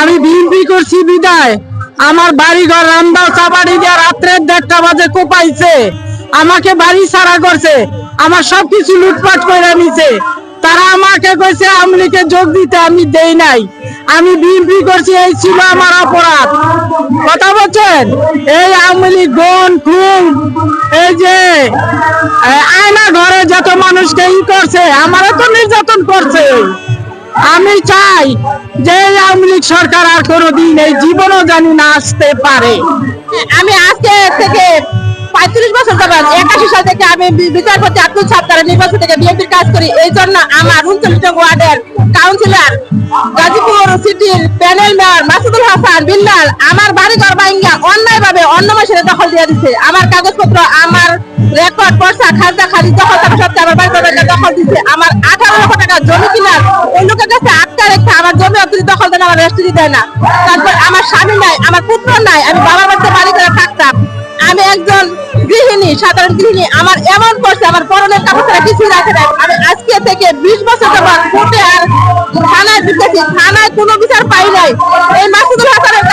আমি বিএনপি করছি বিদায়। আমার বাড়ি ঘর রাত্রের দেড়টা বাজে কোপাইছে। আমাকে বাড়ি ছাড়া করছে। আমার সবকিছু লুটপাট করে নিছে। তারা আমাকে কইছে আমলিকে যোগ দিতে আমি দেই নাই। আমি বিএনপি করছি, এই ছিল আমার অপরাধ। কথা বলছেন? এই আমলি গন খুন। এই যে এ, আয়না ঘরে মানুষকে ই করছে আমারও তো নির্যাতন করছে। আমি চাই যে আওয়ামী লীগ সরকার আর কোনোদিন এই জীবনও জানি না আসতে পারে। আমি আজকে থেকে পঁয়ত্রিশ বছর একাশি সাল থেকে আমি বিচারপতি আব্দুল নির্বাচন থেকে বিএনপির কাজ করি এই জন্য আমার ওয়ার্ডের কাউন্সিলর গাজীপুর সিটির প্যানেল মেয়র মাসুদুল হাসান বিল্লাল আমার বাড়ি ঘর ভাঙ্গা অন্যায় ভাবে অন্য মাসের দখল দিয়ে দিচ্ছে আমার কাগজপত্র আমার রেকর্ড পয়সা খাজা খালি দখল আমি একজন গৃহিণী, সাধারণ গৃহিণী, আমার এমন করছে আমার পরনের কাপড় ছাড়া রাখে না আমি আজকে থেকে বিশ বছর থানায় থানায় কোনো বিচার পাই নাই। এই মাসুদুল হাসানের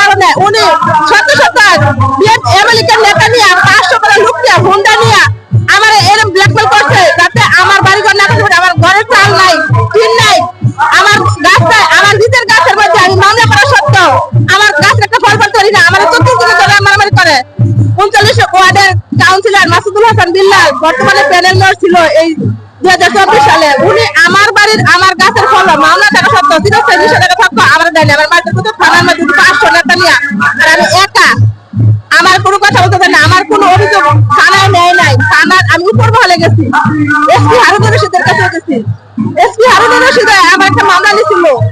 করে। উনচল্লিশ ওয়ার্ডের কাউন্সিলর মাসুদুল হাসান বিল্লাল বর্তমানে প্যানেল মেয়র ছিল এই দুই হাজার চব্বিশ সালে। উনি আমার বাড়ির আমার গাছের ফল, মামলা টাকা সত্ত্বেও তিন দুশো টাকা সত্ত্বেও আমার দেয়নি। আমার বাড়িতে শুধু থানার মধ্যে পাঁচশো নেতা নিয়ে। আর আমি একা। আমার কোনো কথা বলতে না। আমার কোনো অভিযোগ থানায় নেয় নাই। থানার আমি উপর মহলে গেছি। এসপি হারুন রশিদের কাছে গেছি। এসপি হারুন রশিদ আমার একটা মামলা নিয়েছিল।